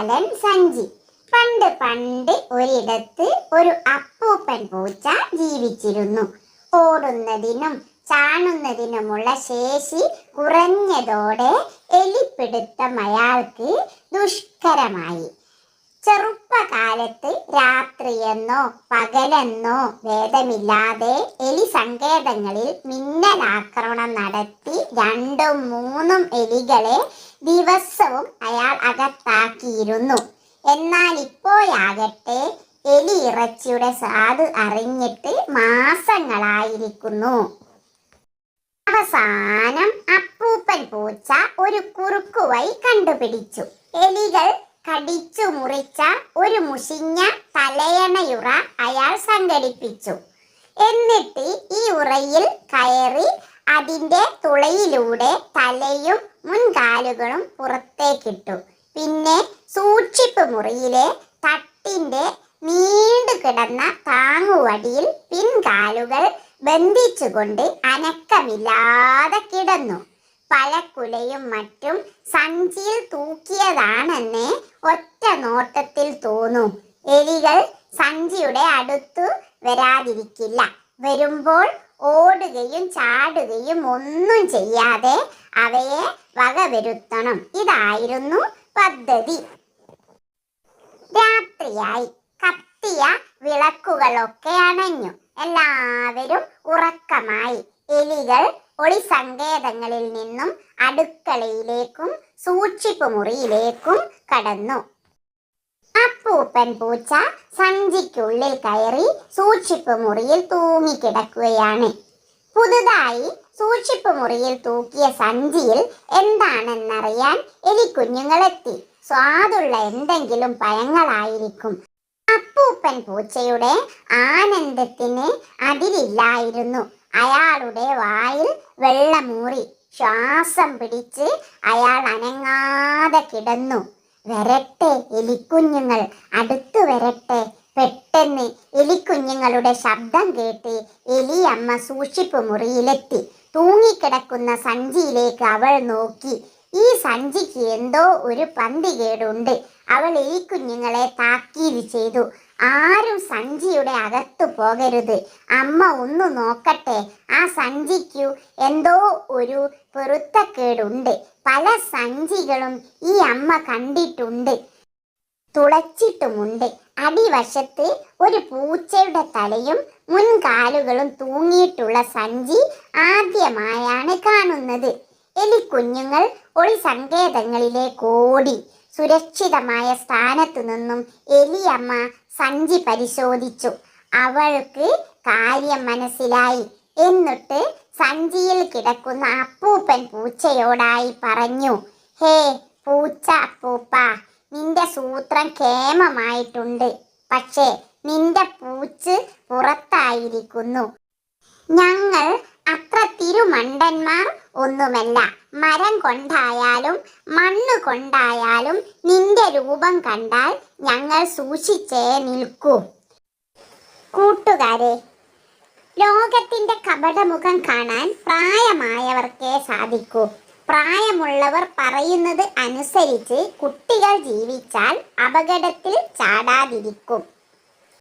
ബാലൻ സഞ്ചി. പണ്ട് പണ്ട് ഒരിടത്ത് ഒരു അപ്പൂപ്പൻ പൂച്ച ജീവിച്ചിരുന്നു. ഓടുന്നതിനും ചാണുന്നതിനുമുള്ള ശേഷി കുറഞ്ഞതോടെ എലിപ്പിടുത്തം അയാൾക്ക് ദുഷ്കരമായി. ചെറുപ്പകാലത്ത് രാത്രിയെന്നോ പകലെന്നോ ഭേദമില്ലാതെ എലി സങ്കേതങ്ങളിൽ മിന്നലാക്രമണം നടത്തി രണ്ടും മൂന്നും എലികളെ ദിവസവും അയാൾ അകത്താക്കിയിരുന്നു. എന്നാൽ ഇപ്പോഴാകട്ടെ എലി ഇറച്ചിയുടെ സ്വാദ് അറിഞ്ഞിട്ട് മാസങ്ങളായിരിക്കുന്നു. അവസാനം അപ്പൂപ്പൻ പൂച്ച ഒരു കുറുക്കുവൈ കണ്ടുപിടിച്ചു. എലികൾ കടിച്ചു മുറിച്ച ഒരു മുഷിഞ്ഞ തലയണയുറ അയാൾ സംഘടിപ്പിച്ചു. എന്നിട്ട് ഈ ഉറയിൽ കയറി അതിന്റെ തുളയിലൂടെ തലയും മുൻകാലുകളും പുറത്തേക്കിട്ടു. പിന്നെ സൂക്ഷിപ്പ് മുറിയിലെ തട്ടിന്റെ നീണ്ടു കിടന്ന താങ്ങുവടിയിൽ പിൻകാലുകൾ ബന്ധിച്ചുകൊണ്ട് അനക്കമില്ലാതെ കിടന്നു. പഴക്കുലയും മറ്റും സഞ്ചിയിൽ തൂക്കിയതാണെന്ന് ഒറ്റ നോട്ടത്തിൽ തോന്നും. എലികൾ സഞ്ചിയുടെ അടുത്തു വരാതിരിക്കില്ല. വരുമ്പോൾ ഓടുകയും ചാടുകയും ഒന്നും ചെയ്യാതെ അവയെ വകവരുത്തണം ഇതായിരുന്നു പദ്ധതി. രാത്രിയായി. കത്തിയ വിളക്കുകളൊക്കെ അണഞ്ഞു. എല്ലാവരും ഉറക്കമായി. എലികൾ ഒളിസങ്കേതങ്ങളിൽ നിന്നും അടുക്കളയിലേക്കും സൂക്ഷിപ്പ് മുറിയിലേക്കും കടന്നു. അപ്പൂപ്പൻ പൂച്ച സഞ്ചിക്കുള്ളിൽ കയറി സൂക്ഷിപ്പ് മുറിയിൽ തൂങ്ങിക്കിടക്കുകയാണ്. പുതുതായി സൂക്ഷിപ്പ് മുറിയിൽ തൂക്കിയ സഞ്ചിയിൽ എന്താണെന്നറിയാൻ എലിക്കുഞ്ഞുങ്ങളെത്തി. സ്വാദുള്ള എന്തെങ്കിലും പഴങ്ങളായിരിക്കും അപ്പൂപ്പൻ പൂച്ചയുടെ ആനന്ദത്തിന് അതിരില്ലായിരുന്നു. അയാളുടെ വായിൽ വെള്ളമൂറി ശ്വാസം പിടിച്ച് അയാൾ അനങ്ങാതെ കിടന്നു. വരട്ടെ എലിക്കുഞ്ഞുങ്ങൾ അടുത്തു വരട്ടെ പെട്ടെന്ന് എലിക്കുഞ്ഞുങ്ങളുടെ ശബ്ദം കേട്ട് എലിയമ്മ സൂക്ഷിപ്പ് മുറിയിലെത്തി. തൂങ്ങിക്കിടക്കുന്ന സഞ്ചിയിലേക്ക് അവൾ നോക്കി. ഈ സഞ്ചിക്ക് എന്തോ ഒരു പന്തികേടുണ്ട് അവൾ എലിക്കുഞ്ഞുങ്ങളെ താക്കീത് ചെയ്തു. ആരും സഞ്ചിയുടെ അകത്തു പോകരുത്. അമ്മ ഒന്ന് നോക്കട്ടെ സഞ്ചിക്കു. എന്തോ ഒരു പൊരുത്തക്കേടുണ്ട്. പല സഞ്ചികളും ഈ അമ്മ കണ്ടിട്ടുണ്ട്. തുളച്ചിട്ടുമുണ്ട്. അടിവശത്ത് ഒരു പൂച്ചയുടെ തലയും മുൻകാലുകളും തൂങ്ങിയിട്ടുള്ള സഞ്ചി ആദ്യമായാണ് കാണുന്നത്. എലിക്കുഞ്ഞുങ്ങൾ ഒളി സങ്കേതങ്ങളിലേക്ക് ഓടി. സുരക്ഷിതമായ സ്ഥാനത്തു നിന്നും എലിയമ്മ സഞ്ചി പരിശോധിച്ചു. അവൾക്ക് കാര്യം മനസ്സിലായി. എന്നിട്ട് സഞ്ചിയിൽ കിടക്കുന്ന അപ്പൂപ്പൻ പൂച്ചയോടായി പറഞ്ഞു ഹേ പൂച്ച അപ്പൂപ്പ നിന്റെ സൂത്രം കേമമായിട്ടുണ്ട്. പക്ഷേ നിന്റെ പൂച്ച് പുറത്തായിരിക്കുന്നു. ഞങ്ങൾ അത്ര തിരുമണ്ടന്മാർ ഒന്നുമല്ല. മരം കൊണ്ടായാലും മണ്ണ് കൊണ്ടായാലും നിന്റെ രൂപം കണ്ടാൽ ഞങ്ങൾ സൂക്ഷിച്ചേ നിൽക്കൂ. കൂട്ടുകാരെ ലോകത്തിന്റെ കപടമുഖം കാണാൻ പ്രായമായവർക്കേ സാധിക്കൂ. പ്രായമുള്ളവർ പറയുന്നത് അനുസരിച്ച് കുട്ടികൾ ജീവിച്ചാൽ അപകടത്തിൽ ചാടാതിരിക്കും.